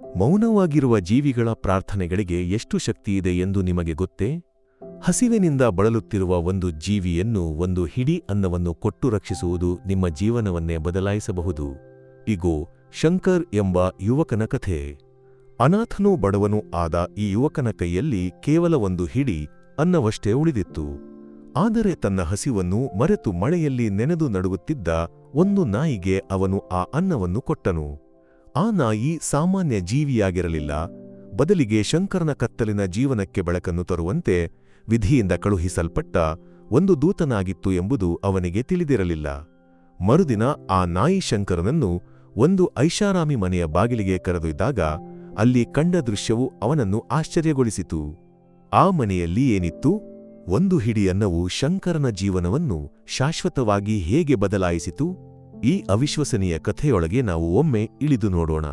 ಮೌನವಾಗಿರುವ ಜೀವಿಗಳ ಪ್ರಾರ್ಥನೆಗಳಿಗೆ ಎಷ್ಟು ಶಕ್ತಿಯಿದೆ ಎಂದು ನಿಮಗೆ ಗೊತ್ತೇ? ಹಸಿವಿನಿಂದ ಬಳಲುತ್ತಿರುವ ಒಂದು ಜೀವಿಯನ್ನು ಒಂದು ಹಿಡಿ ಅನ್ನವನ್ನು ಕೊಟ್ಟು ರಕ್ಷಿಸುವುದು ನಿಮ್ಮ ಜೀವನವನ್ನೇ ಬದಲಾಯಿಸಬಹುದು. ಇಗೋ, ಶಂಕರ್ ಎಂಬ ಯುವಕನ ಕಥೆ. ಅನಾಥನೂ ಬಡವನೂ ಆದ ಈ ಯುವಕನ ಕೈಯಲ್ಲಿ ಕೇವಲ ಒಂದು ಹಿಡಿ ಅನ್ನವಷ್ಟೇ ಉಳಿದಿತ್ತು. ಆದರೆ ತನ್ನ ಹಸಿವನ್ನು ಮರೆತು ಮಳೆಯಲ್ಲಿ ನೆನೆದು ನಡುಗುತ್ತಿದ್ದ ಒಂದು ನಾಯಿಗೆ ಅವನು ಆ ಅನ್ನವನ್ನು ಕೊಟ್ಟನು. ಆ ನಾಯಿ ಸಾಮಾನ್ಯ ಜೀವಿಯಾಗಿರಲಿಲ್ಲ. ಬದಲಿಗೆ ಶಂಕರನ ಕತ್ತಲಿನ ಜೀವನಕ್ಕೆ ಬೆಳಕನ್ನು ತರುವಂತೆ ವಿಧಿಯಿಂದ ಕಳುಹಿಸಲ್ಪಟ್ಟ ಒಂದು ದೂತನಾಗಿತ್ತು ಎಂಬುದು ಅವನಿಗೆ ತಿಳಿದಿರಲಿಲ್ಲ. ಮರುದಿನ ಆ ನಾಯಿ ಶಂಕರನನ್ನು ಒಂದು ಐಷಾರಾಮಿ ಮನೆಯ ಬಾಗಿಲಿಗೆ ಕರೆದೊಯ್ದಾಗ ಅಲ್ಲಿ ಕಂಡ ದೃಶ್ಯವು ಅವನನ್ನು ಆಶ್ಚರ್ಯಗೊಳಿಸಿತು. ಆ ಮನೆಯಲ್ಲಿ ಏನಿತ್ತು? ಒಂದು ಹಿಡಿಯನ್ನವು ಶಂಕರನ ಜೀವನವನ್ನು ಶಾಶ್ವತವಾಗಿ ಹೇಗೆ ಬದಲಾಯಿಸಿತು? ಈ ಅವಿಶ್ವಸನೀಯ ಕಥೆಯೊಳಗೆ ನಾವು ಒಮ್ಮೆ ಇಳಿದು ನೋಡೋಣ.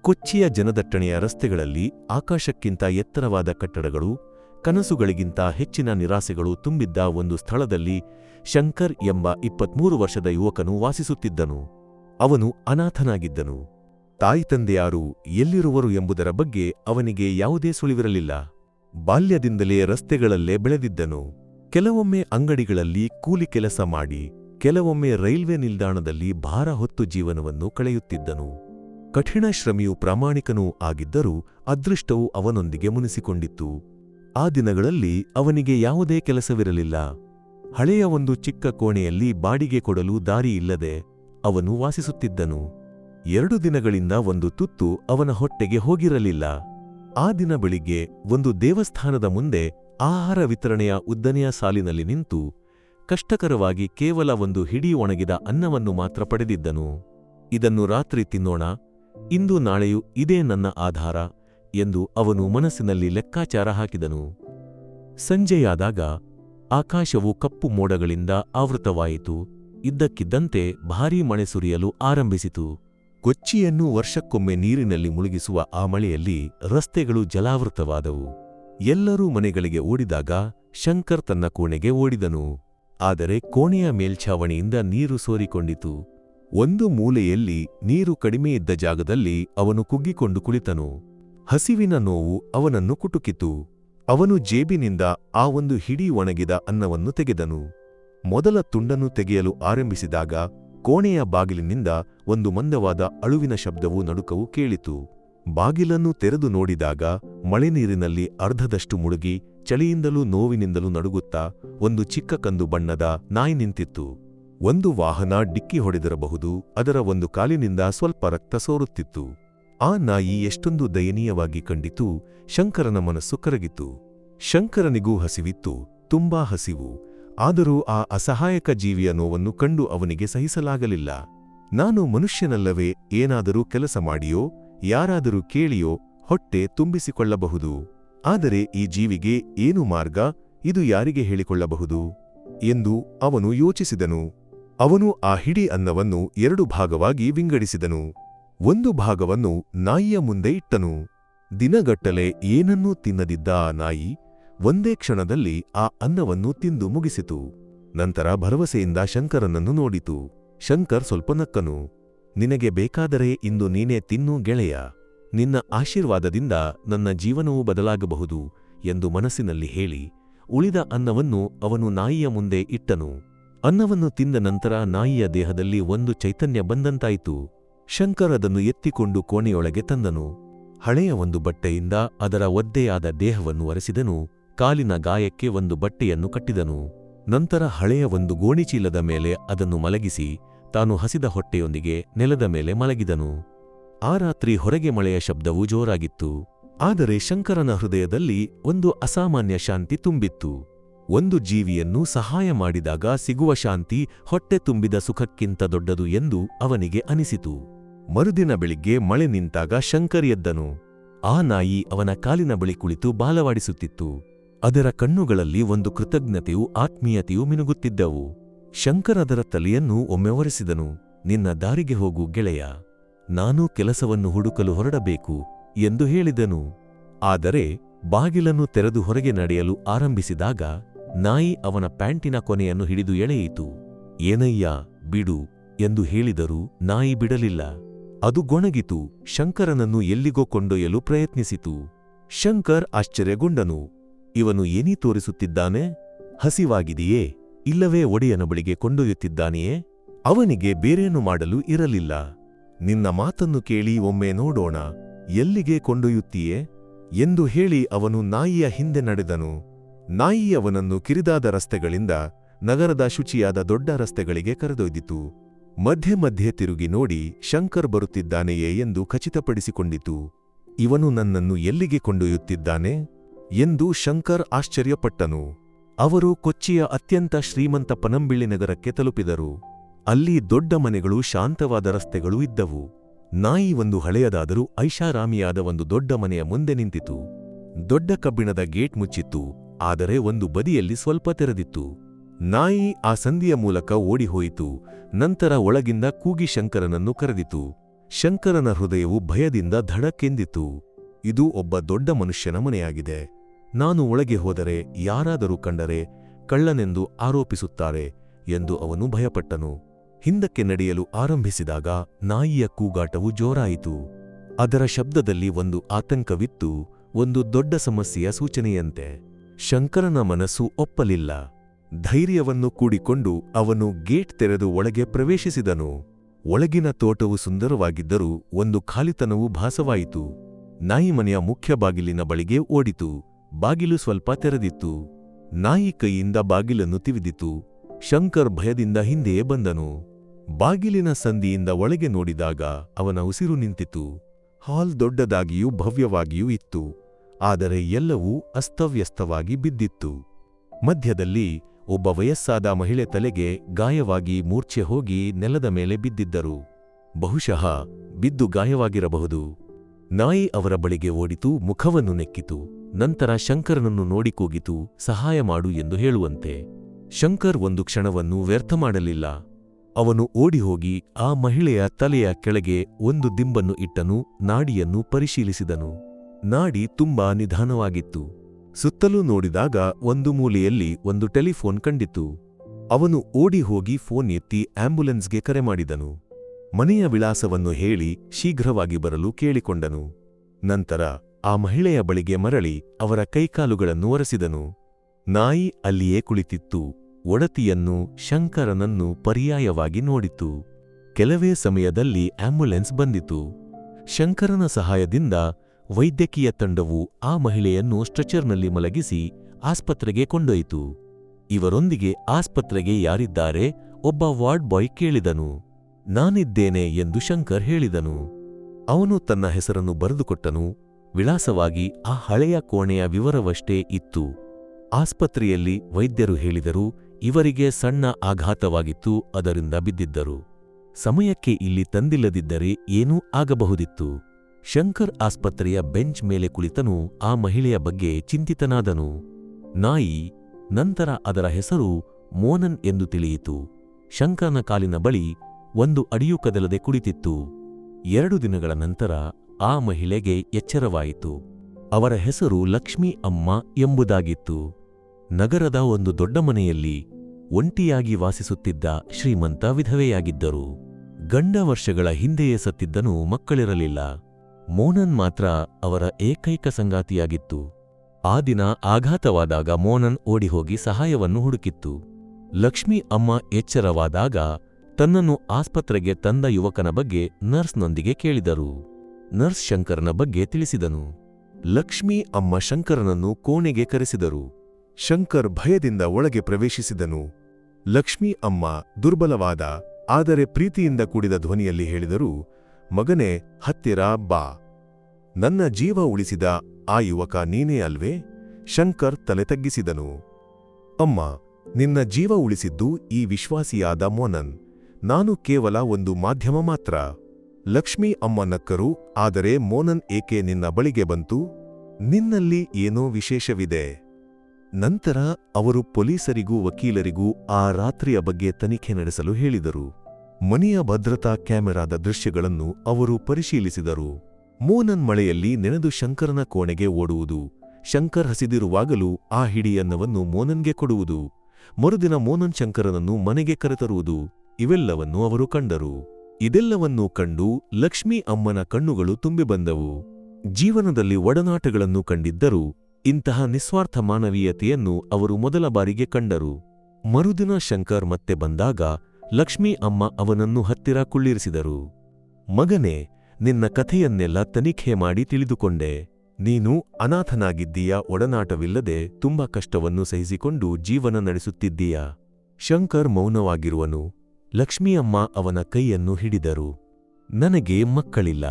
ಕೊಚ್ಚಿಯ ಜನದಟ್ಟಣೆಯ ರಸ್ತೆಗಳಲ್ಲಿ ಆಕಾಶಕ್ಕಿಂತ ಎತ್ತರವಾದ ಕಟ್ಟಡಗಳು, ಕನಸುಗಳಿಗಿಂತ ಹೆಚ್ಚಿನ ನಿರಾಸೆಗಳು ತುಂಬಿದ್ದ ಒಂದು ಸ್ಥಳದಲ್ಲಿ ಶಂಕರ್ ಎಂಬ ಇಪ್ಪತ್ಮೂರು ವರ್ಷದ ಯುವಕನು ವಾಸಿಸುತ್ತಿದ್ದನು. ಅವನು ಅನಾಥನಾಗಿದ್ದನು. ತಾಯಿ ತಂದೆಯಾರು ಎಲ್ಲಿರುವರು ಎಂಬುದರ ಬಗ್ಗೆ ಅವನಿಗೆ ಯಾವುದೇ ಸುಳಿವಿರಲಿಲ್ಲ. ಬಾಲ್ಯದಿಂದಲೇ ರಸ್ತೆಗಳಲ್ಲೇ ಬೆಳೆದಿದ್ದನು. ಕೆಲವೊಮ್ಮೆ ಅಂಗಡಿಗಳಲ್ಲಿ ಕೂಲಿ ಕೆಲಸ ಮಾಡಿ ಕೆಲವೊಮ್ಮೆ ರೈಲ್ವೆ ನಿಲ್ದಾಣದಲ್ಲಿ ಭಾರ ಹೊತ್ತು ಜೀವನವನ್ನು ಕಳೆಯುತ್ತಿದ್ದನು. ಕಠಿಣ ಶ್ರಮಿಯು ಪ್ರಾಮಾಣಿಕನೂ ಆಗಿದ್ದರೂ ಅದೃಷ್ಟವು ಅವನೊಂದಿಗೆ ಮುನಿಸಿಕೊಂಡಿತ್ತು. ಆ ದಿನಗಳಲ್ಲಿ ಅವನಿಗೆ ಯಾವುದೇ ಕೆಲಸವಿರಲಿಲ್ಲ. ಹಳೆಯ ಒಂದು ಚಿಕ್ಕ ಕೋಣೆಯಲ್ಲಿ ಬಾಡಿಗೆ ಕೊಡಲು ದಾರಿಯಿಲ್ಲದೆ ಅವನು ವಾಸಿಸುತ್ತಿದ್ದನು. ಎರಡು ದಿನಗಳಿಂದ ಒಂದು ತುತ್ತು ಅವನ ಹೊಟ್ಟೆಗೆ ಹೋಗಿರಲಿಲ್ಲ. ಆ ದಿನ ಬೆಳಿಗ್ಗೆ ಒಂದು ದೇವಸ್ಥಾನದ ಮುಂದೆ ಆಹಾರ ವಿತರಣೆಯ ಉದ್ದನೆಯ ಸಾಲಿನಲ್ಲಿ ನಿಂತು ಕಷ್ಟಕರವಾಗಿ ಕೇವಲ ಒಂದು ಹಿಡಿ ಒಣಗಿದ ಅನ್ನವನ್ನು ಮಾತ್ರ ಪಡೆದಿದ್ದನು. ಇದನ್ನು ರಾತ್ರಿ ತಿನ್ನೋಣ, ಇಂದು ನಾಳೆಯೂ ಇದೇ ನನ್ನ ಆಧಾರ ಎಂದು ಅವನು ಮನಸ್ಸಿನಲ್ಲಿ ಲೆಕ್ಕಾಚಾರ ಹಾಕಿದನು. ಸಂಜೆಯಾದಾಗ ಆಕಾಶವು ಕಪ್ಪು ಮೋಡಗಳಿಂದ ಆವೃತವಾಯಿತು, ಇದ್ದಕ್ಕಿದ್ದಂತೆ ಭಾರೀ ಮಳೆ ಸುರಿಯಲು ಆರಂಭಿಸಿತು. ಕೊಚ್ಚಿಯನ್ನು ವರ್ಷಕ್ಕೊಮ್ಮೆ ನೀರಿನಲ್ಲಿ ಮುಳುಗಿಸುವ ಆ ಮಳೆಯಲ್ಲಿ ರಸ್ತೆಗಳು ಜಲಾವೃತವಾದವು. ಎಲ್ಲರೂ ಮನೆಗಳಿಗೆ ಓಡಿದಾಗ ಶಂಕರ್ ತನ್ನ ಕೋಣೆಗೆ ಓಡಿದನು. ಆದರೆ ಕೋಣೆಯ ಮೇಲ್ಛಾವಣಿಯಿಂದ ನೀರು ಸೋರಿಕೊಂಡಿತು. ಒಂದು ಮೂಲೆಯಲ್ಲಿ ನೀರು ಕಡಿಮೆ ಇದ್ದ ಜಾಗದಲ್ಲಿ ಅವನು ಕುಗ್ಗಿಕೊಂಡು ಕುಳಿತನು. ಹಸಿವಿನ ನೋವು ಅವನನ್ನು ಕುಟುಕಿತು. ಅವನು ಜೇಬಿನಿಂದ ಆ ಒಂದು ಹಿಡಿ ಒಣಗಿದ ಅನ್ನವನ್ನು ತೆಗೆದನು. ಮೊದಲ ತುಂಡನ್ನು ತೆಗೆಯಲು ಆರಂಭಿಸಿದಾಗ ಕೋಣೆಯ ಬಾಗಿಲಿನಿಂದ ಒಂದು ಮಂದವಾದ ಅಳುವಿನ ಶಬ್ದವು ನಡುಕವು ಕೇಳಿತು. ಬಾಗಿಲನ್ನು ತೆರೆದು ನೋಡಿದಾಗ ಮಳೆ ನೀರಿನಲ್ಲಿ ಅರ್ಧದಷ್ಟು ಮುಳುಗಿ ಚಳಿಯಿಂದಲೂ ನೋವಿನಿಂದಲೂ ನಡುಗುತ್ತಾ ಒಂದು ಚಿಕ್ಕ ಕಂದು ಬಣ್ಣದ ನಾಯಿ ನಿಂತಿತ್ತು. ಒಂದು ವಾಹನ ಡಿಕ್ಕಿ ಹೊಡೆದಿರಬಹುದು, ಅದರ ಒಂದು ಕಾಲಿನಿಂದ ಸ್ವಲ್ಪ ರಕ್ತ ಸೋರುತ್ತಿತ್ತು. ಆ ನಾಯಿ ಎಷ್ಟೊಂದು ದಯನೀಯವಾಗಿ ಕಂಡಿತು, ಶಂಕರನ ಮನಸ್ಸು ಕರಗಿತು. ಶಂಕರನಿಗೂ ಹಸಿವಿತ್ತು, ತುಂಬಾ ಹಸಿವು. ಆದರೂ ಆ ಅಸಹಾಯಕ ಜೀವಿಯ ನೋವನ್ನು ಕಂಡು ಅವನಿಗೆ ಸಹಿಸಲಾಗಲಿಲ್ಲ. ನಾನು ಮನುಷ್ಯನಲ್ಲವೇ, ಏನಾದರೂ ಕೆಲಸ ಮಾಡಿಯೋ ಯಾರಾದರೂ ಕೇಳಿಯೋ ಹೊಟ್ಟೆ ತುಂಬಿಸಿಕೊಳ್ಳಬಹುದು. ಆದರೆ ಈ ಜೀವಿಗೆ ಏನು ಮಾರ್ಗ? ಇದು ಯಾರಿಗೆ ಹೇಳಿಕೊಳ್ಳಬಹುದು? ಎಂದು ಅವನು ಯೋಚಿಸಿದನು. ಅವನು ಆ ಹಿಡಿ ಅನ್ನವನ್ನು ಎರಡು ಭಾಗವಾಗಿ ವಿಂಗಡಿಸಿದನು. ಒಂದು ಭಾಗವನ್ನು ನಾಯಿಯ ಮುಂದೆ ಇಟ್ಟನು. ದಿನಗಟ್ಟಲೆ ಏನನ್ನೂ ತಿನ್ನದಿದ್ದ ಆ ನಾಯಿ ಒಂದೇ ಕ್ಷಣದಲ್ಲಿ ಆ ಅನ್ನವನ್ನು ತಿಂದು ಮುಗಿಸಿತು. ನಂತರ ಭರವಸೆಯಿಂದ ಶಂಕರನನ್ನು ನೋಡಿತು. ಶಂಕರ್ ಸ್ವಲ್ಪ ನಕ್ಕನು. ನಿನಗೆ ಬೇಕಾದರೆ ಇಂದು ನೀನೇ ತಿನ್ನು ಗೆಳೆಯ. ನಿನ್ನ ಆಶೀರ್ವಾದದಿಂದ ನನ್ನ ಜೀವನವೂ ಬದಲಾಗಬಹುದು ಎಂದು ಮನಸ್ಸಿನಲ್ಲಿ ಹೇಳಿ, ಉಳಿದ ಅನ್ನವನ್ನು ಅವನು ನಾಯಿಯ ಮುಂದೆ ಇಟ್ಟನು. ಅನ್ನವನ್ನು ತಿಂದ ನಂತರ ನಾಯಿಯ ದೇಹದಲ್ಲಿ ಒಂದು ಚೈತನ್ಯ ಬಂದಂತಾಯಿತು. ಶಂಕರ್ ಅದನ್ನು ಎತ್ತಿಕೊಂಡು ಕೋಣೆಯೊಳಗೆ ತಂದನು. ಹಳೆಯ ಒಂದು ಬಟ್ಟೆಯಿಂದ ಅದರ ಒದ್ದೆಯಾದ ದೇಹವನ್ನು ಒರೆಸಿದನು. ಕಾಲಿನ ಗಾಯಕ್ಕೆ ಒಂದು ಬಟ್ಟೆಯನ್ನು ಕಟ್ಟಿದನು. ನಂತರ ಹಳೆಯ ಒಂದು ಗೋಣಿಚೀಲದ ಮೇಲೆ ಅದನ್ನು ಮಲಗಿಸಿ ತಾನು ಹಸಿದ ಹೊಟ್ಟೆಯೊಂದಿಗೆ ನೆಲದ ಮೇಲೆ ಮಲಗಿದನು. ಆ ರಾತ್ರಿ ಹೊರಗೆ ಮಳೆಯ ಶಬ್ದವು ಜೋರಾಗಿತ್ತು. ಆದರೆ ಶಂಕರನ ಹೃದಯದಲ್ಲಿ ಒಂದು ಅಸಾಮಾನ್ಯ ಶಾಂತಿ ತುಂಬಿತ್ತು. ಒಂದು ಜೀವಿಯನ್ನು ಸಹಾಯ ಮಾಡಿದಾಗ ಸಿಗುವ ಶಾಂತಿ ಹೊಟ್ಟೆ ತುಂಬಿದ ಸುಖಕ್ಕಿಂತ ದೊಡ್ಡದು ಎಂದು ಅವನಿಗೆ ಅನಿಸಿತು. ಮರುದಿನ ಬೆಳಿಗ್ಗೆ ಮಳೆ ನಿಂತಾಗ ಶಂಕರ್ ಎದ್ದನು. ಆ ನಾಯಿ ಅವನ ಕಾಲಿನ ಬಳಿ ಕುಳಿತು ಬಾಲವಾಡಿಸುತ್ತಿತ್ತು. ಅದರ ಕಣ್ಣುಗಳಲ್ಲಿ ಒಂದು ಕೃತಜ್ಞತೆಯೂ ಆತ್ಮೀಯತೆಯೂ ಮಿನುಗುತ್ತಿದ್ದವು. ಶಂಕರ್ ಅದರ ತಲೆಯನ್ನು ಒಮ್ಮೆ ಒರೆಸಿದನು ನಿನ್ನ ದಾರಿಗೆ ಹೋಗು ಗೆಳೆಯ, ನಾನು ಕೆಲಸವನ್ನು ಹುಡುಕಲು ಹೊರಡಬೇಕು ಎಂದು ಹೇಳಿದನು. ಆದರೆ ಬಾಗಿಲನ್ನು ತೆರೆದು ಹೊರಗೆ ನಡೆಯಲು ಆರಂಭಿಸಿದಾಗ ನಾಯಿ ಅವನ ಪ್ಯಾಂಟಿನ ಕೊನೆಯನ್ನು ಹಿಡಿದು ಎಳೆಯಿತು. ಏನಯ್ಯ, ಬಿಡು ಎಂದು ಹೇಳಿದರೂ ನಾಯಿ ಬಿಡಲಿಲ್ಲ. ಅದು ಗೊಣಗಿತು, ಶಂಕರನನ್ನು ಎಲ್ಲಿಗೋ ಕೊಂಡೊಯ್ಯಲು ಪ್ರಯತ್ನಿಸಿತು. ಶಂಕರ್ ಆಶ್ಚರ್ಯಗೊಂಡನು, ಇವನು ಏನೀ ತೋರಿಸುತ್ತಿದ್ದಾನೆ? ಹಸಿವಾಗಿದೆಯೇ? ಇಲ್ಲವೇ ಒಡೆಯನ ಬಳಿಗೆ ಕೊಂಡೊಯ್ಯುತ್ತಿದ್ದಾನೆಯೇ? ಅವನಿಗೆ ಬೇರೇನು ಮಾಡಲು ಇರಲಿಲ್ಲ. ನಿನ್ನ ಮಾತನ್ನು ಕೇಳಿ ಒಮ್ಮೆ ನೋಡೋಣ, ಎಲ್ಲಿಗೆ ಕೊಂಡೊಯ್ಯುತ್ತೀಯೇ? ಎಂದು ಹೇಳಿ ಅವನು ನಾಯಿಯ ಹಿಂದೆ ನಡೆದನು. ನಾಯಿಯವನನ್ನು ಕಿರಿದಾದ ರಸ್ತೆಗಳಿಂದ, ನಗರದ ಶುಚಿಯಾದ ದೊಡ್ಡ ರಸ್ತೆಗಳಿಗೆ ಕರೆದೊಯ್ದಿತು. ಮಧ್ಯೆ ಮಧ್ಯೆ ತಿರುಗಿ ನೋಡಿ ಶಂಕರ್ ಬರುತ್ತಿದ್ದಾನೆಯೇ ಎಂದು ಖಚಿತಪಡಿಸಿಕೊಂಡಿತು. ಇವನು ನನ್ನನ್ನು ಎಲ್ಲಿಗೆ ಕೊಂಡೊಯ್ಯುತ್ತಿದ್ದಾನೆ? ಎಂದು ಶಂಕರ್ ಆಶ್ಚರ್ಯಪಟ್ಟನು. ಅವರು ಕೊಚ್ಚಿಯ ಅತ್ಯಂತ ಶ್ರೀಮಂತ ಪನಂಬಿಳ್ಳಿ ನಗರಕ್ಕೆ ತಲುಪಿದರು. ಅಲ್ಲಿ ದೊಡ್ಡ ಮನೆಗಳು ಶಾಂತವಾದ ರಸ್ತೆಗಳು ಇದ್ದವು. ನಾಯಿ ಒಂದು ಹಳೆಯದಾದರೂ ಐಷಾರಾಮಿಯಾದ ಒಂದು ದೊಡ್ಡ ಮನೆಯ ಮುಂದೆ ನಿಂತಿತು. ದೊಡ್ಡ ಕಬ್ಬಿಣದ ಗೇಟ್ ಮುಚ್ಚಿತ್ತು, ಆದರೆ ಒಂದು ಬದಿಯಲ್ಲಿ ಸ್ವಲ್ಪ ತೆರೆದಿತ್ತು. ನಾಯಿ ಆ ಸಂದಿಯ ಮೂಲಕ ಓಡಿಹೋಯಿತು, ನಂತರ ಒಳಗಿಂದ ಕೂಗಿ ಶಂಕರನನ್ನು ಕರೆದಿತು. ಶಂಕರನ ಹೃದಯವು ಭಯದಿಂದ ಧಡಕ್ಕೆಂದಿತು. ಇದು ಒಬ್ಬ ದೊಡ್ಡ ಮನುಷ್ಯನ ಮನೆಯಾಗಿದೆ. ನಾನು ಒಳಗೆ ಹೋದರೆ ಯಾರಾದರೂ ಕಂಡರೆ ಕಳ್ಳನೆಂದು ಆರೋಪಿಸುತ್ತಾರೆ ಎಂದು ಅವನು ಭಯಪಟ್ಟನು. ಹಿಂದಕ್ಕೆ ನಡೆಯಲು ಆರಂಭಿಸಿದಾಗ ನಾಯಿಯ ಕೂಗಾಟವು ಜೋರಾಯಿತು. ಅದರ ಶಬ್ದದಲ್ಲಿ ಒಂದು ಆತಂಕವಿತ್ತು, ಒಂದು ದೊಡ್ಡ ಸಮಸ್ಯೆಯ ಸೂಚನೆಯಂತೆ. ಶಂಕರನ ಮನಸ್ಸು ಒಪ್ಪಲಿಲ್ಲ. ಧೈರ್ಯವನ್ನು ಕೂಡಿಕೊಂಡು ಅವನು ಗೇಟ್ ತೆರೆದು ಒಳಗೆ ಪ್ರವೇಶಿಸಿದನು. ಒಳಗಿನ ತೋಟವು ಸುಂದರವಾಗಿದ್ದರೂ ಒಂದು ಖಾಲಿತನವು ಭಾಸವಾಯಿತು. ನಾಯಿಮನೆಯ ಮುಖ್ಯ ಬಾಗಿಲಿನ ಬಳಿಗೆ ಓಡಿತು. ಬಾಗಿಲು ಸ್ವಲ್ಪ ತೆರೆದಿತ್ತು. ನಾಯಿ ಕೈಯಿಂದ ಬಾಗಿಲನ್ನು ತಿವಿದಿತು. ಶಂಕರ್ ಭಯದಿಂದ ಹಿಂದೆಯೇ ಬಂದನು. ಬಾಗಿಲಿನ ಸಂದಿಯಿಂದ ಒಳಗೆ ನೋಡಿದಾಗ ಅವನ ಉಸಿರು ನಿಂತಿತು ಹಾಲ್ ದೊಡ್ಡದಾಗಿಯೂ ಭವ್ಯವಾಗಿಯೂ ಇತ್ತು. ಆದರೆ ಎಲ್ಲವೂ ಅಸ್ತವ್ಯಸ್ತವಾಗಿ ಬಿದ್ದಿತ್ತು. ಮಧ್ಯದಲ್ಲಿ ಒಬ್ಬ ವಯಸ್ಸಾದ ಮಹಿಳೆ ತಲೆಗೆ ಗಾಯವಾಗಿ ಮೂರ್ಛೆ ಹೋಗಿ ನೆಲದ ಮೇಲೆ ಬಿದ್ದಿದ್ದರು. ಬಹುಶಃ ಬಿದ್ದು ಗಾಯವಾಗಿರಬಹುದು. ನಾಯಿ ಅವರ ಬಳಿಗೆ ಓಡಿತು, ಮುಖವನ್ನು ನೆಕ್ಕಿತು. ನಂತರ ಶಂಕರನನ್ನು ನೋಡಿ ಕೂಗಿತು, ಸಹಾಯ ಮಾಡು ಎಂದು ಹೇಳುವಂತೆ. ಶಂಕರ್ ಒಂದು ಕ್ಷಣವನ್ನು ವ್ಯರ್ಥ ಮಾಡಲಿಲ್ಲ. ಅವನು ಓಡಿಹೋಗಿ ಆ ಮಹಿಳೆಯ ತಲೆಯ ಕೆಳಗೆ ಒಂದು ದಿಂಬನ್ನು ಇಟ್ಟನು, ನಾಡಿಯನ್ನು ಪರಿಶೀಲಿಸಿದನು. ನಾಡಿ ತುಂಬಾ ನಿಧಾನವಾಗಿತ್ತು. ಸುತ್ತಲೂ ನೋಡಿದಾಗ ಒಂದು ಮೂಲೆಯಲ್ಲಿ ಒಂದು ಟೆಲಿಫೋನ್ ಕಂಡಿತು. ಅವನು ಓಡಿ ಹೋಗಿ ಫೋನ್ ಎತ್ತಿ ಆಂಬ್ಯುಲೆನ್ಸ್ಗೆ ಕರೆ ಮಾಡಿದನು. ಮನೆಯ ವಿಳಾಸವನ್ನು ಹೇಳಿ ಶೀಘ್ರವಾಗಿ ಬರಲು ಕೇಳಿಕೊಂಡನು. ನಂತರ ಆ ಮಹಿಳೆಯ ಬಳಿಗೆ ಮರಳಿ ಅವರ ಕೈಕಾಲುಗಳನ್ನು ಒರೆಸಿದನು. ನಾಯಿ ಅಲ್ಲಿಯೇ ಕುಳಿತಿತ್ತು. ಒಡತಿಯನ್ನು ಶಂಕರನನ್ನು ಪರ್ಯಾಯವಾಗಿ ನೋಡಿತು. ಕೆಲವೇ ಸಮಯದಲ್ಲಿ ಆಂಬ್ಯುಲೆನ್ಸ್ ಬಂದಿತು. ಶಂಕರನ ಸಹಾಯದಿಂದ ವೈದ್ಯಕೀಯ ತಂಡವು ಆ ಮಹಿಳೆಯನ್ನು ಸ್ಟ್ರೆಚರ್ನಲ್ಲಿ ಮಲಗಿಸಿ ಆಸ್ಪತ್ರೆಗೆ ಕೊಂಡೊಯ್ತು ಇವರೊಂದಿಗೆ ಆಸ್ಪತ್ರೆಗೆ ಯಾರಿದ್ದಾರೆ ಒಬ್ಬ ವಾರ್ಡ್ ಬಾಯ್ ಕೇಳಿದನು. ನಾನಿದ್ದೇನೆ ಎಂದು ಶಂಕರ್ ಹೇಳಿದನು. ಅವನು ತನ್ನ ಹೆಸರನ್ನು ಬರೆದುಕೊಟ್ಟನು. ವಿಳಾಸವಾಗಿ ಆ ಹಳೆಯ ಕೋಣೆಯ ವಿವರವಷ್ಟೇ ಇತ್ತು. ಆಸ್ಪತ್ರೆಯಲ್ಲಿ ವೈದ್ಯರು ಹೇಳಿದರು, ಇವರಿಗೆ ಸಣ್ಣ ಆಘಾತವಾಗಿತ್ತು, ಅದರಿಂದ ಬಿದ್ದಿದ್ದರು. ಸಮಯಕ್ಕೆ ಇಲ್ಲಿ ತಂದಿಲ್ಲದಿದ್ದರೆ ಏನೂ ಆಗಬಹುದಿತ್ತು. ಶಂಕರ್ ಆಸ್ಪತ್ರೆಯ ಬೆಂಚ್ ಮೇಲೆ ಕುಳಿತನು, ಆ ಮಹಿಳೆಯ ಬಗ್ಗೆ ಚಿಂತಿತನಾದನು. ನಾಯಿ, ನಂತರ ಅದರ ಹೆಸರು ಮೋನನ್ ಎಂದು ತಿಳಿಯಿತು. ಶಂಕರನ ಕಾಲಿನ ಬಳಿ ಒಂದು ಅಡಿಯೂ ಕದಲದೆ ಕುಳಿತಿತ್ತು. ಎರಡು ದಿನಗಳ ನಂತರ ಆ ಮಹಿಳೆಗೆ ಎಚ್ಚರವಾಯಿತು. ಅವರ ಹೆಸರು ಲಕ್ಷ್ಮೀ ಅಮ್ಮ ಎಂಬುದಾಗಿತ್ತು. ನಗರದ ಒಂದು ದೊಡ್ಡ ಮನೆಯಲ್ಲಿ ಒಂಟಿಯಾಗಿ ವಾಸಿಸುತ್ತಿದ್ದ ಶ್ರೀಮಂತ ವಿಧವೆಯಾಗಿದ್ದರು. ಗಂಡ ವರ್ಷಗಳ ಹಿಂದೆಯೇ ಸತ್ತಿದ್ದನು ಮಕ್ಕಳಿರಲಿಲ್ಲ. ಮೋನನ್ ಮಾತ್ರ ಅವರ ಏಕೈಕ ಸಂಗಾತಿಯಾಗಿತ್ತು. ಆ ದಿನ ಆಘಾತವಾದಾಗ ಮೋನನ್ ಓಡಿಹೋಗಿ ಸಹಾಯವನ್ನು ಹುಡುಕಿತ್ತು. ಲಕ್ಷ್ಮಿ ಅಮ್ಮ ಎಚ್ಚರವಾದಾಗ ತನ್ನನ್ನು ಆಸ್ಪತ್ರೆಗೆ ತಂದ ಯುವಕನ ಬಗ್ಗೆ ನರ್ಸ್ನೊಂದಿಗೆ ಕೇಳಿದರು. ನರ್ಸ್ ಶಂಕರನ ಬಗ್ಗೆ ತಿಳಿಸಿದನು. ಲಕ್ಷ್ಮಿ ಅಮ್ಮ ಶಂಕರನನ್ನು ಕೋಣೆಗೆ ಕರೆಸಿದರು. ಶಂಕರ್ ಭಯದಿಂದ ಒಳಗೆ ಪ್ರವೇಶಿಸಿದನು. ಲಕ್ಷ್ಮೀ ಅಮ್ಮ ದುರ್ಬಲವಾದ, ಆದರೆ ಪ್ರೀತಿಯಿಂದ ಕೂಡಿದ ಧ್ವನಿಯಲ್ಲಿ ಹೇಳಿದರು, ಮಗನೇ, ಹತ್ತಿರ ಬಾ. ನನ್ನ ಜೀವ ಉಳಿಸಿದ ಆ ಯುವಕ ನೀನೇ ಅಲ್ವೇ? ಶಂಕರ್ ತಲೆ ತಗ್ಗಿಸಿದನು. ಅಮ್ಮ, ನಿನ್ನ ಜೀವ ಉಳಿಸಿದ್ದು ಈ ವಿಶ್ವಾಸಿಯಾದ ಮೋನನ್. ನಾನು ಕೇವಲ ಒಂದು ಮಾಧ್ಯಮ ಮಾತ್ರ. ಲಕ್ಷ್ಮೀ ಅಮ್ಮ ನಕ್ಕರು, ಆದರೆ ಮೋನನ್ ಏಕೆ ನಿನ್ನ ಬಳಿಗೆ ಬಂತು? ನಿನ್ನಲ್ಲಿ ಏನೋ ವಿಶೇಷವಿದೆ. ನಂತರ ಅವರು ಪೊಲೀಸರಿಗೂ ವಕೀಲರಿಗೂ ಆ ರಾತ್ರಿಯ ಬಗ್ಗೆ ತನಿಖೆ ನಡೆಸಲು ಹೇಳಿದರು. ಮನೆಯ ಭದ್ರತಾ ಕ್ಯಾಮೆರಾದ ದೃಶ್ಯಗಳನ್ನು ಅವರು ಪರಿಶೀಲಿಸಿದರು. ಮೋನನ್ ಮಳೆಯಲ್ಲಿ ನೆನೆದು ಶಂಕರನ ಕೋಣೆಗೆ ಓಡುವುದು, ಶಂಕರ್ ಹಸಿದಿರುವಾಗಲೂ ಆ ಹಿಡಿಯನ್ನವನ್ನು ಮೋನನ್ಗೆ ಕೊಡುವುದು. ಮರುದಿನ ಮೋನನ್ ಶಂಕರನನ್ನು ಮನೆಗೆ ಕರೆತರುವುದು, ಇವೆಲ್ಲವನ್ನು ಅವರು ಕಂಡರು. ಇದೆಲ್ಲವನ್ನೂ ಕಂಡು ಲಕ್ಷ್ಮೀ ಅಮ್ಮನ ಕಣ್ಣುಗಳು ತುಂಬಿ ಬಂದವು ಜೀವನದಲ್ಲಿ ಒಡನಾಟಗಳನ್ನು ಕಂಡಿದ್ದರೂ ಇಂತಹ ನಿಸ್ವಾರ್ಥ ಮಾನವೀಯತೆಯನ್ನು ಅವರು ಮೊದಲ ಬಾರಿಗೆ ಕಂಡರು. ಮರುದಿನ ಶಂಕರ್ ಮತ್ತೆ ಬಂದಾಗ ಲಕ್ಷ್ಮೀ ಅಮ್ಮ ಅವನನ್ನು ಹತ್ತಿರ ಕುಳ್ಳಿರಿಸಿದರು. ಮಗನೇ, ನಿನ್ನ ಕಥೆಯನ್ನೆಲ್ಲ ತನಿಖೆ ಮಾಡಿ ತಿಳಿದುಕೊಂಡೆ. ನೀನು ಅನಾಥನಾಗಿದ್ದೀಯ, ಒಡನಾಟವಿಲ್ಲದೆ ತುಂಬ ಕಷ್ಟವನ್ನು ಸಹಿಸಿಕೊಂಡು ಜೀವನ ನಡೆಸುತ್ತಿದ್ದೀಯ? ಶಂಕರ್ ಮೌನವಾಗಿರುವನು. ಲಕ್ಷ್ಮೀಯಮ್ಮ ಅವನ ಕೈಯನ್ನು ಹಿಡಿದರು. ನನಗೆ ಮಕ್ಕಳಿಲ್ಲ.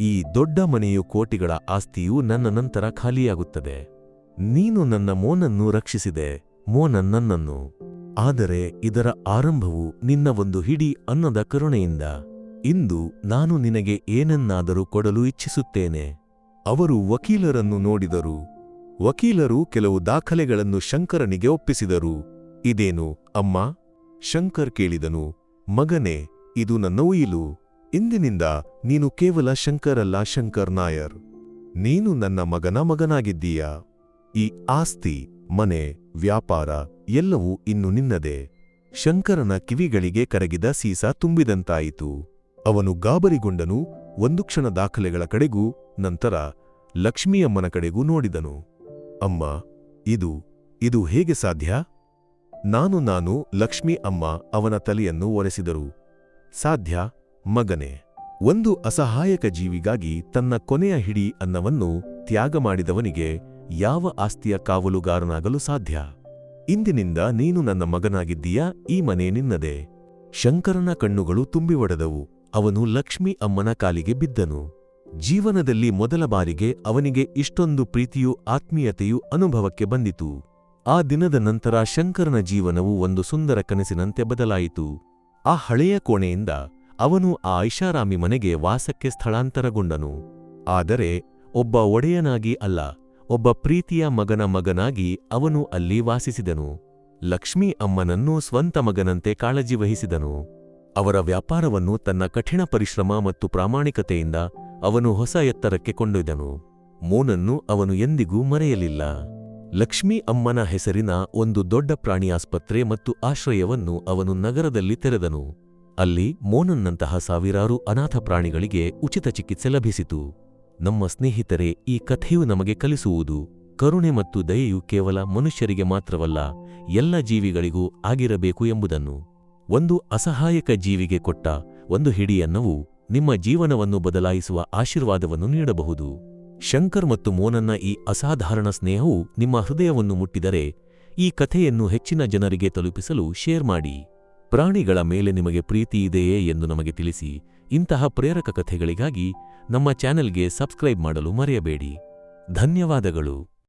ಈ ದೊಡ್ಡ ಮನೆಯು ಕೋಟಿಗಳ ಆಸ್ತಿಯು ನನ್ನ ನಂತರ ಖಾಲಿಯಾಗುತ್ತದೆ. ನೀನು ನನ್ನ ಮೋನನ್ನು ರಕ್ಷಿಸಿದೆ ಮೋನನ್ ನನ್ನನ್ನು. ಆದರೆ ಇದರ ಆರಂಭವು ನಿನ್ನ ಒಂದು ಹಿಡಿ ಅನ್ನದ ಕರುಣೆಯಿಂದ. ಇಂದು ನಾನು ನಿನಗೆ ಏನನ್ನಾದರೂ ಕೊಡಲು ಇಚ್ಛಿಸುತ್ತೇನೆ. ಅವರು ವಕೀಲರನ್ನು ನೋಡಿದರು. ವಕೀಲರು ಕೆಲವು ದಾಖಲೆಗಳನ್ನು ಶಂಕರನಿಗೆ ಒಪ್ಪಿಸಿದರು. ಇದೇನು, ಅಮ್ಮ? ಶಂಕರ್ ಕೇಳಿದನು, ಮಗನೇ, ಇದು ನನ್ನ ಉಯಿಲು. ಇಂದಿನಿಂದ ನೀನು ಕೇವಲ ಶಂಕರಲ್ಲ, ಶಂಕರ್ ನಾಯರ್. ನೀನು ನನ್ನ ಮಗನ ಮಗನಾಗಿದ್ದೀಯ? ಈ ಆಸ್ತಿ, ಮನೆ, ವ್ಯಾಪಾರ ಎಲ್ಲವೂ ಇನ್ನು ನಿನ್ನದೇ. ಶಂಕರನ ಕಿವಿಗಳಿಗೆ ಕರಗಿದ ಸೀಸ ತುಂಬಿದಂತಾಯಿತು. ಅವನು ಗಾಬರಿಗೊಂಡನು, ಒಂದು ಕ್ಷಣ ದಾಖಲೆಗಳ ಕಡೆಗೂ, ನಂತರ ಲಕ್ಷ್ಮಿಯಮ್ಮನ ಕಡೆಗೂ ನೋಡಿದನು. ಅಮ್ಮ, ಇದು ಇದು ಹೇಗೆ ಸಾಧ್ಯ? ನಾನು ನಾನು ಲಕ್ಷ್ಮಿ ಅಮ್ಮ ಅವನ ತಲೆಯನ್ನು ಒರೆಸಿದರು. ಸಾಧ್ಯ, ಮಗನೇ, ಒಂದು ಅಸಹಾಯಕ ಜೀವಿಗಾಗಿ ತನ್ನ ಕೊನೆಯ ಹಿಡಿ ಅನ್ನವನ್ನು ತ್ಯಾಗ ಮಾಡಿದವನಿಗೆ ಯಾವ ಆಸ್ತಿಯ ಕಾವಲುಗಾರನಾಗಲು ಸಾಧ್ಯ? ಇಂದಿನಿಂದ ನೀನು ನನ್ನ ಮಗನಾಗಿದ್ದೀಯಾ? ಈ ಮನೆ ನಿನ್ನದೆ. ಶಂಕರನ ಕಣ್ಣುಗಳು ತುಂಬಿ ಒಡೆದವು ಅವನು ಲಕ್ಷ್ಮಿ ಅಮ್ಮನ ಕಾಲಿಗೆ ಬಿದ್ದನು. ಜೀವನದಲ್ಲಿ ಮೊದಲ ಬಾರಿಗೆ ಅವನಿಗೆ ಇಷ್ಟೊಂದು ಪ್ರೀತಿಯೂ ಆತ್ಮೀಯತೆಯೂ ಅನುಭವಕ್ಕೆ ಬಂದಿತು. ಆ ದಿನದ ನಂತರ ಶಂಕರನ ಜೀವನವು ಒಂದು ಸುಂದರ ಕನಸಿನಂತೆ ಬದಲಾಯಿತು. ಆ ಹಳೆಯ ಕೋಣೆಯಿಂದ ಅವನು ಆ ಐಷಾರಾಮಿ ಮನೆಗೆ ವಾಸಕ್ಕೆ ಸ್ಥಳಾಂತರಗೊಂಡನು. ಆದರೆ ಒಬ್ಬ ಒಡೆಯನಾಗಿ ಅಲ್ಲ, ಒಬ್ಬ ಪ್ರೀತಿಯ ಮಗನ ಮಗನಾಗಿ ಅವನು ಅಲ್ಲಿ ವಾಸಿಸಿದನು. ಲಕ್ಷ್ಮೀ ಅಮ್ಮನನ್ನು ಸ್ವಂತ ಮಗನಂತೆ ಕಾಳಜಿ ವಹಿಸಿದನು. ಅವರ ವ್ಯಾಪಾರವನ್ನು ತನ್ನ ಕಠಿಣ ಪರಿಶ್ರಮ ಮತ್ತು ಪ್ರಾಮಾಣಿಕತೆಯಿಂದ ಅವನು ಹೊಸ ಎತ್ತರಕ್ಕೆ ಕೊಂಡೊಯ್ದನು. ಮೋನನ್ನು ಅವನು ಎಂದಿಗೂ ಮರೆಯಲಿಲ್ಲ. ಲಕ್ಷ್ಮೀ ಅಮ್ಮನ ಹೆಸರಿನ ಒಂದು ದೊಡ್ಡ ಪ್ರಾಣಿ ಆಸ್ಪತ್ರೆ ಮತ್ತು ಆಶ್ರಯವನ್ನು ಅವನು ನಗರದಲ್ಲಿ ತೆರೆದನು. ಅಲ್ಲಿ ಮೋನನ್ನಂತಹ ಸಾವಿರಾರು ಅನಾಥ ಪ್ರಾಣಿಗಳಿಗೆ ಉಚಿತ ಚಿಕಿತ್ಸೆ ಲಭಿಸಿತು. ನಮ್ಮ ಸ್ನೇಹಿತರೆ, ಈ ಕಥೆಯು ನಮಗೆ ಕಲಿಸುವುದು ಕರುಣೆ ಮತ್ತು ದಯೆಯು ಕೇವಲ ಮನುಷ್ಯರಿಗೆ ಮಾತ್ರವಲ್ಲ, ಎಲ್ಲ ಜೀವಿಗಳಿಗೂ ಆಗಿರಬೇಕು ಎಂಬುದನ್ನು. ಒಂದು ಅಸಹಾಯಕ ಜೀವಿಗೆ ಕೊಟ್ಟ ಒಂದು ಹಿಡಿಯನ್ನವು ನಿಮ್ಮ ಜೀವನವನ್ನು ಬದಲಾಯಿಸುವ ಆಶೀರ್ವಾದವನ್ನು ನೀಡಬಹುದು. ಶಂಕರ್ ಮತ್ತು ಮೋನನ್ನ ಈ ಅಸಾಧಾರಣ ಸ್ನೇಹವು ನಿಮ್ಮ ಹೃದಯವನ್ನು ಮುಟ್ಟಿದರೆ ಈ ಕಥೆಯನ್ನು ಹೆಚ್ಚಿನ ಜನರಿಗೆ ತಲುಪಿಸಲು ಶೇರ್ ಮಾಡಿ. ಪ್ರಾಣಿಗಳ ಮೇಲೆ ನಿಮಗೆ ಪ್ರೀತಿ ಇದೆಯೇ ಎಂದು ನಮಗೆ ತಿಳಿಸಿ, ಇಂತಹ ಪ್ರೇರಕ ಕಥೆಗಳಿಗಾಗಿ ನಮ್ಮ ಚಾನೆಲ್ಗೆ ಸಬ್ಸ್ಕ್ರೈಬ್ ಮಾಡಲು ಮರೆಯಬೇಡಿ. ಧನ್ಯವಾದಗಳು.